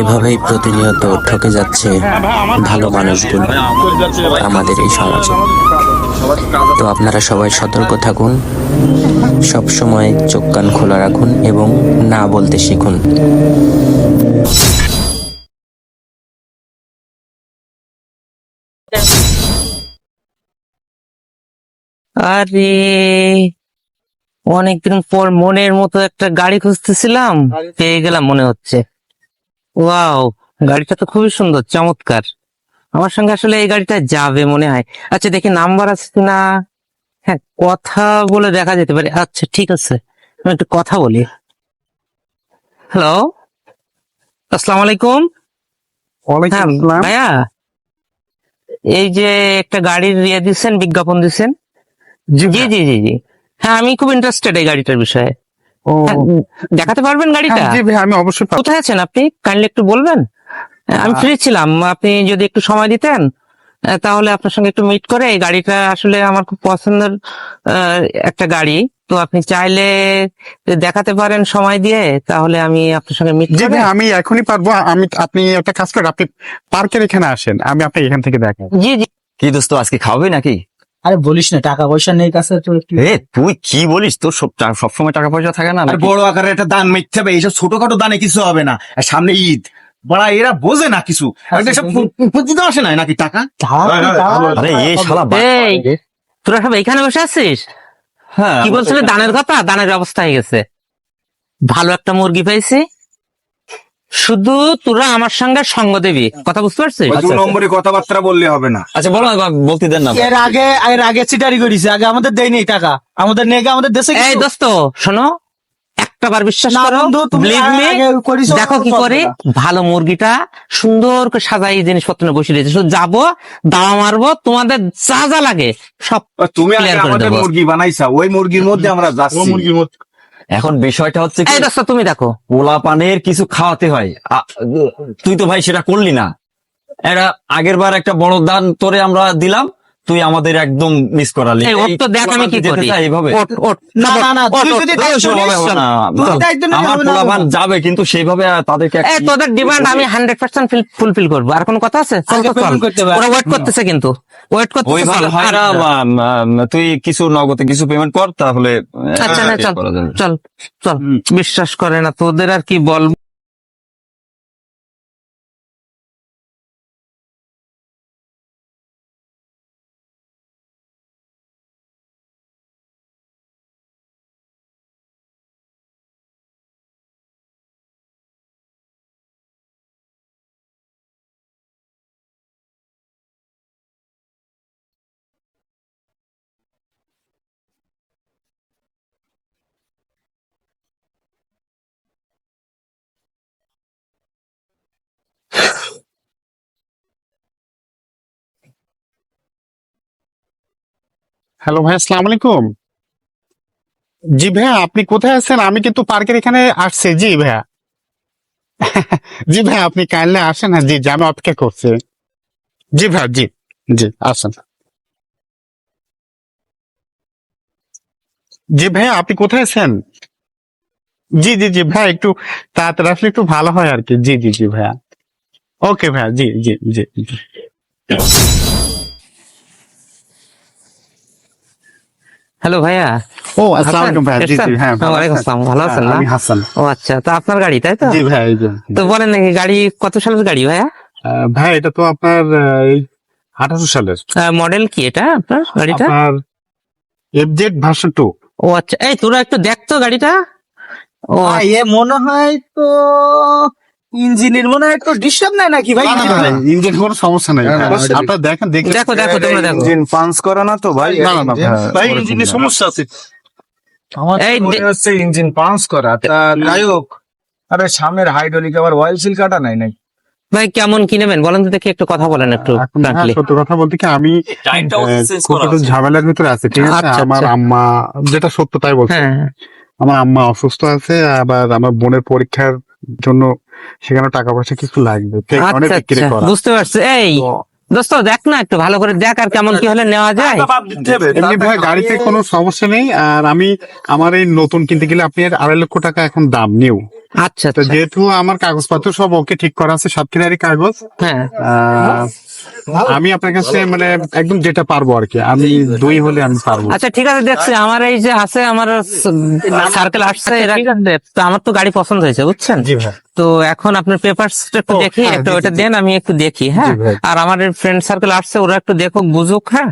এভাবেই প্রতিনিয়ত ঠকে যাচ্ছে ভালো মানুষগুলো আমাদের এই সমাজে। তো আপনারা সবাই সতর্ক থাকুন সব সময় চোখ কান খোলা রাখুন এবং না বলতে শিখুন। আরে অনেকদিন পর মনের মতো একটা গাড়ি খুঁজতেছিলাম পেয়ে গেলাম মনে হচ্ছে। ওয়াও গাড়িটা তো খুবই সুন্দর চমৎকার। আমার সঙ্গে আসলে এই গাড়িটা যাবে মনে হয়। আচ্ছা দেখি নাম্বার আছে কিনা? হ্যাঁ কথা বলে দেখা যেতে পারে। আচ্ছা ঠিক আছে। আমি একটু কথা বলি। হ্যালো? আসসালামু আলাইকুম। হ্যাঁ ভাইয়া? এই যে একটা গাড়ির ইয়ে দিচ্ছেন বিজ্ঞাপন দিচ্ছেন? জি জি জি জি হ্যাঁ আমি খুব ইন্টারেস্টেড এই গাড়িটার বিষয়ে। দেখাতে পারবেন গাড়িটা? হ্যাঁ, জি ভাই আমি অবশ্যই। কোথায় আছেন আপনি? কাইন্ডলি একটু বলবেন? আমি ফ্রি ছিলাম আপনি যদি একটু সময় দিতেন আহ, তাহলে আপনার সঙ্গে একটু মিট করে এই গাড়িটা আসলে আমার খুব পছন্দের আহ, একটা গাড়ি। তো আপনি চাইলে দেখাতে পারেন সময় দিয়ে তাহলে আমি আপনার সঙ্গে মিট জি করে ভাই আমি এখনই পারব। আমি আপনি একটা কাজ করেন আপনি পার্কের এখানে আসেন আমি আপনাকে এখান থেকে দেখাই। জি জি। কি দোস্ত আজকে খাওয়াবে নাকি? আরে বলিস না টাকা পয়সা নেই কাছে তো একটু। এ তুই কি বলিস? তোর সব সবসময় টাকা পয়সা থাকে না আর নাকি? বড় আকারের একটা দান মিথ্যে হবে এইসব ছোটখাটো দানে কিছু হবে না। আর সামনে ঈদ। বড়া এরা বোঝে না কিছু। আর এসব পুঁজিতে আসে না নাকি টাকা? আরে শালা বা- এই তোরা সব এখানে বসে আছিস? হ্যাঁ কি বলছিলে দানের কথা? দানের ব্যবস্থা হয়ে গেছে। ভালো একটা মুরগি পাইছি। শুধু তোরা আমার সঙ্গে সঙ্গ দিবি। কথা বুঝতে পারছিস? দু নম্বরে কথাবার্তা বললে হবে না। আচ্ছা বলো বলতে দেন না। এর আগে এর আগে চিটারি করিছে আগে আমাদের দেয়নি টাকা। আমাদের নেগে আমাদের দেশে এই দোস্ত শোনো একটা বার বিশ্বাস করো বন্ধু, তুমি believe me, আগে করিছো, দেখো কি করে ভালো মুরগিটা সুন্দর করে সাজাই জিনিসপত্র বসে রয়েছে শুধু যাব দাওয়া মারবো তোমাদের যা যা লাগে সব তুমি আমাদের মুরগি বানাইছা ওই মুরগির মধ্যে আমরা যাচ্ছি। এখন বিষয়টা হচ্ছে তুমি দেখো। পোলা পানের কিছু খাওয়াতে হয়। তুই তো ভাই সেটা করলি না। এটা আগের বার একটা বড় দান তোরে আমরা দিলাম তুই আমাদের একদম মিস করালি। তো দেখ আমি কি করি। এইভাবে। না, না, না, আমার পোলাপান যাবে কিন্তু সেইভাবে তাদেরকে তোদের ডিমান্ড আমি হান্ড্রেড পার্সেন্ট ফুলফিল করব। আর কোনো কথা আছে? চল চল। ওরা ওয়েট করতেছে কিন্তু। ওয়েট করতেছে আর- তুই কিছু নগদে কিছু পেমেন্ট কর তাহলে আচ্ছা না চল। চল চল। বিশ্বাস করে না তোদের আর কি বল হ্যালো ভাই, আসসালামু আলাইকুম। জি ভাইয়া, আপনি কোথায় আছেন? আমি কিন্তু পার্কের এখানে আসছি। জি ভাইয়া। জি ভাইয়া, আপনি কাইন্ডলি আসেন। হ্যাঁ জি জি, আমি অপেক্ষা করছি। জি ভাইয়া, জি জি, আসেন। জি ভাইয়া, আপনি কোথায় আছেন? জি জি জি, ভাইয়া, একটু তাড়াতাড়ি আসলে একটু ভালো হয় আর কি। জি জি জি, ভাইয়া। ওকে ভাইয়া, জি জি জি জি। হ্যালো ভাইয়া। ও আসসালামু আলাইকুম ভাইয়া। জি জি হ্যাঁ ভালো ওয়ালাইকুম আছেন? আসসালাম ভালো আছেন না? আমি হাসান। ও আচ্ছা তো আপনার গাড়ি তাই তো? জি যে। তো বলেন নাকি গাড়ি কত সালের গাড়ি ভাইয়া? ভাই এটা তো আপনার আঠারোশো সালের। মডেল কি এটা আপনার গাড়িটা? আপনার এফজেড ভার্সন টু ও আচ্ছা এই তোরা একটু দেখ তো গাড়িটা। ও ভাই, এ মনে হয় তো ইঞ্জিনের মনে হয় একটু ডিস্টার্ব নাই নাকি ভাই? ইঞ্জিন কোনো সমস্যা নেই। না, ওইটা দেখেন দেখলে দেখো দেখো তোমরা দেখো। ইঞ্জিন পাঞ্চ করা না তো ভাই? না, না, না, ভাই। ইঞ্জিনের সমস্যা আছে। আমার এই মনে হচ্ছে ইঞ্জিন পাঞ্চ করা। তা হোক। আরে সামনের হাইড্রোলিক আবার অয়েল সিল কাটা নাই নাই ভাই কেমন কি নেবেন? বলেন তো দেখি একটু কথা বলেন একটু হ্যাঁ। সত্য কথা বলতে কি আমি খুব একটু ঝামেলার ভিতরে আছে ঠিক আছে? আচ্ছা, আমার আচ্ছা। আম্মা যেটা সত্য তাই বলছি। হ্যাঁ। আমার আম্মা অসুস্থ আছে আবার আমার বোনের পরীক্ষার জন্য সেখানে টাকা পয়সা কিছু লাগবে। অনেক আচ্ছা বিক্রি আচ্ছা করা। বুঝতে পারছি। এই দোস্ত দেখ না একটু ভালো করে দেখ আর কেমন কি হলে নেওয়া যায়। এমনি ভাই গাড়িতে কোনো সমস্যা নেই। আর আমি আমার এই নতুন কিনতে গেলে আপনি আড়াই লক্ষ টাকা এখন দাম নিউ। আচ্ছা তো আচ্ছা। যেহেতু আমার কাগজপত্র সব ওকে ঠিক করা আছে সাতক্ষীরারই কাগজ। হ্যাঁ। আহ, আমি আপনার কাছে মানে একদম যেটা পারব আর কি আমি দুই হলে আমি পারব। আচ্ছা ঠিক আছে দেখছি আমার এই যে আছে আমার সার্কেল আসছে এরা তো আমার তো গাড়ি পছন্দ হয়েছে বুঝছেন? জি ভাই। তো এখন আপনার পেপারস একটু দেখি হ্যাঁ, একটু ওটা দেন আমি একটু দেখি হ্যাঁ? আর আমার ফ্রেন্ড সার্কেল আসছে ওরা একটু দেখুক বুঝুক হ্যাঁ?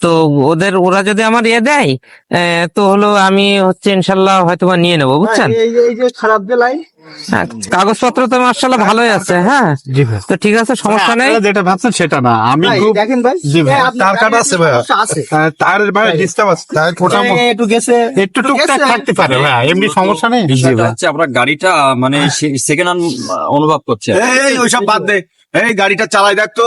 তো ওদের ওরা যদি আমার ইয়ে দেয় আহ, তো হলো আমি হচ্ছে ইনশাল্লাহ হয়তো বা নিয়ে নেব বুঝছেন? এই যে- এই যে খারাপ দিলাই হ্যাঁ, কাগজপত্র তো মার্শাল্লাহ ভালোই আছে হ্যাঁ? তো ঠিক আছে সমস্যা নেই। যেটা ভাবছেন সেটা না। আমি দেখেন ভাই ভাই। তার কাটা আছে আছে। তার ভাই ডিস্টার্ব আছে তার ফোটা একটু গেছে। একটু টুকটাক। থাকতে পারে ভাই এমনি সমস্যা নেই। জি ভাই। হচ্ছে আপনার গাড়িটা মানে সেকেন্ড হ্যান্ড অনুভব করছে এই ওইসব বাদ দে। এই গাড়িটা চালাই দেখ তো।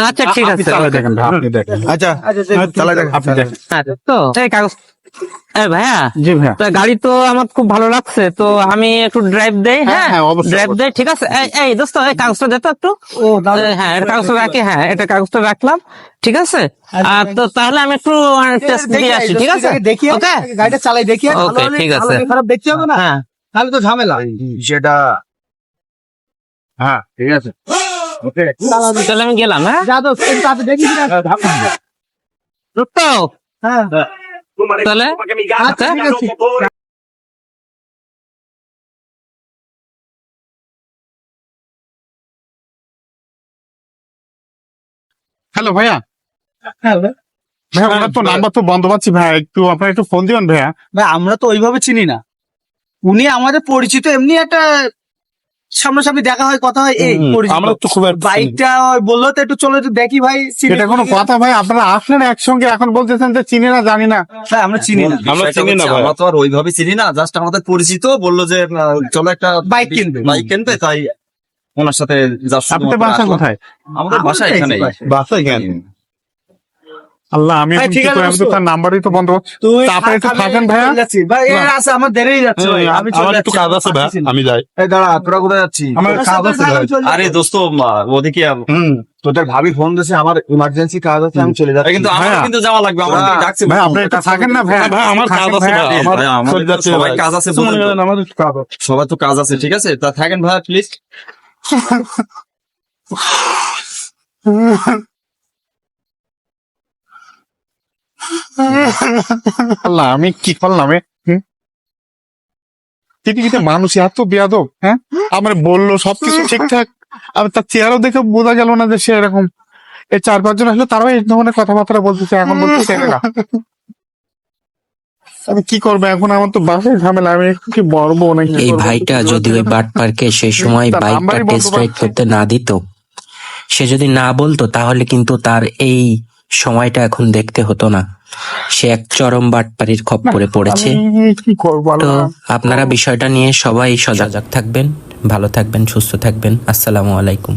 আচ্ছা ঠিক আছে। দেখেন আপনি দেখেন। আচ্ছা আপনি দেখেন। আচ্ছা, তো কাগজ ভাইয়া জি ভাইয়া। তা গাড়ি তো আমার খুব ভালো লাগছে তো আমি একটু ড্রাইভ দেই হ্যাঁ, হ্যাঁ? হ্যাঁ, ড্রাইভ দেই ঠিক আছে? এই দোস্ত এই কাগজটা দে তো একটু। হ্যাঁ এটা কাগজটা রাখি হ্যাঁ এটা কাগজটা রাখলাম ঠিক আছে? আর তো তাহলে আমি একটু টেস্ট দিয়ে আসি ঠিক আছে? দেখি ওকে? গাড়িটা চালাই দেখি ঠিক আছে। খারাপ দেখতে হবে না। হ্যাঁ। তাহলে তো ঝামেলা। সেটা হ্যাঁ ঠিক আছে। তাহলে আমি গেলাম হ্যাঁ? যাদব তাতে দেখিস না? হ্যাঁ তাহলে? আচ্ছা। ঠিক আছে হ্যালো ভাইয়া। হ্যাঁ ভাই। ভাইয়া ওনার তো নাম্বার তো বন্ধ পাচ্ছি ভাইয়া। একটু আপনার একটু ফোন দিবেন ভাইয়া। ভাই আমরা তো ওইভাবে চিনি না। উনি আমাদের পরিচিত এমনি একটা সামনাসামনি দেখা হয় কথা হয় এই আমরা তো খুব বাইকটা বলল তো একটু চলো একটু দেখি ভাই এটা কোনো কথা ভাই আপনারা আসলেন একসঙ্গে এখন বলতেছেন যে চিনি না জানি না। হ্যাঁ আমরা চিনি না। আমরা চিনি না ভাই। আমরা তো আর ওইভাবে চিনি না জাস্ট আমাদের পরিচিত বলল যে চলো একটা বাইক কিনবে। বাইক কিনবে তাই ওনার সাথে যা আপনাদের বাসা কোথায়? আমাদের বাসা এখানে বাসা। কেন আল্লাহ আমি ঠিক আছে, আমি তো তার নাম্বারই তো বন্ধ তুই একটু থাকেন ভাইয়া? যাচ্ছি। ভাই এর আছে আমার দেরি যাচ্ছে ভাই। আমি চলে যাচ্ছি, কাজ আছে ভাই আমি যাই। এই দাঁড়া তোরা কোথায় যাচ্ছিস আমার কাজ আছে আরে দোস্ত ওদিকে হুম তোদের ভাবি ফোন দিয়েছে আমার ইমার্জেন্সি কাজ আছে আমি চলে যাচ্ছি। কিন্তু আমার কিন্তু যাওয়া লাগবে আমার ডাকছে ভাই আপনি একটু থাকেন না ভাই ভাই আমার কাজ আছে ভাই আমার চলে যাচ্ছে ভাই। কাজ আছে একটু কাজ আছে। সবাই তো কাজ আছে ঠিক আছে? তা থাকেন ভাই প্লিজ আল্লাহ আমি কি করলাম? পৃথিবীতে মানুষ এত বেয়াদব হ্যাঁ? আমার বলল সবকিছু ঠিকঠাক। আর তার চেহারাও দেখে বোঝা গেল না যে সে এরকম। এই চার পাঁচজন আসলে তারাও এই ধরনের কথাবার্তা বলতেছে এখন বলতেছে। আমি কি করব এখন আমার তো বাসায় ঝামেলা আমি একটু কি বলব নাকি? এই ভাইটা যদি ওই বাট পার্কে সেই সময় বাইকটা টেস্ট রাইড করতে না দিত সে যদি না বলতো তাহলে কিন্তু তার এই সময়টা এখন দেখতে হতো না। সে এক চরম বাটপাড়ির খপ্পরে পড়েছে। কি করব তো আপনারা বিষয়টা নিয়ে সবাই সজাগ থাকবেন ভালো থাকবেন সুস্থ থাকবেন। আসসালামু আলাইকুম।